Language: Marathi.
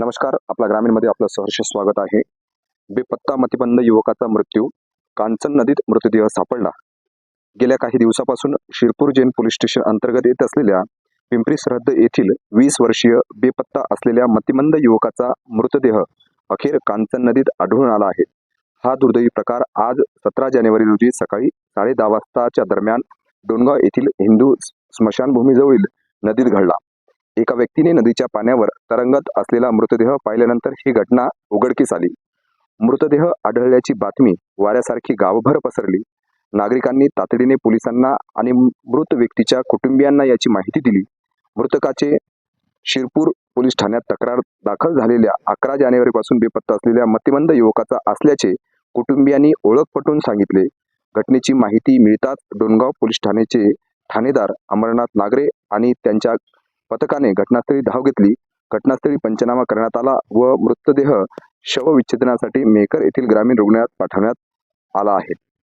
नमस्कार आपला ग्रामीणमध्ये आपलं सहर्ष स्वागत आहे. बेपत्ता मतिबंद युवकाचा मृत्यू कांचन नदीत मृतदेह सापडला. गेल्या काही दिवसापासून शिरपूर जैन पोलीस स्टेशन अंतर्गत येत असलेल्या पिंपरी सरहद्द येथील वीस वर्षीय बेपत्ता असलेल्या मतिमंद युवकाचा मृतदेह अखेर कांचन नदीत आढळून आला आहे. हा दुर्दैवी प्रकार आज सतरा जानेवारी रोजी सकाळी साडे दहा वाजताच्या दरम्यान डोनगाव येथील हिंदू स्मशानभूमीजवळील नदीत घडला. एका व्यक्तीने नदीच्या पाण्यावर तरंगत असलेला मृतदेह पाहिल्यानंतर ही घटना उघडकीस आली. मृतदेह आढळल्याची बातमी वाऱ्यासारखी गावभर पसरली. नागरिकांनी तातडीने पोलिसांना आणि मृत व्यक्तीच्या कुटुंबियांना याची माहिती दिली. मृतकाचे शिरपूर पोलीस ठाण्यात तक्रार दाखल झालेल्या अकरा जानेवारीपासून बेपत्ता असलेल्या मतिमंद युवकाचा असल्याचे कुटुंबियांनी ओळख पटवून सांगितले. घटनेची माहिती मिळताच डोणगाव पोलीस ठाण्याचे ठाणेदार अमरनाथ नागरे आणि त्यांच्या पथकाने घटनास्थळी धाव घेतली. घटनास्थळी पंचनामा करण्यात आला व मृतदेह शवविच्छेदनासाठी मेकर येथील ग्रामीण रुग्णालयात पाठवण्यात आला आहे.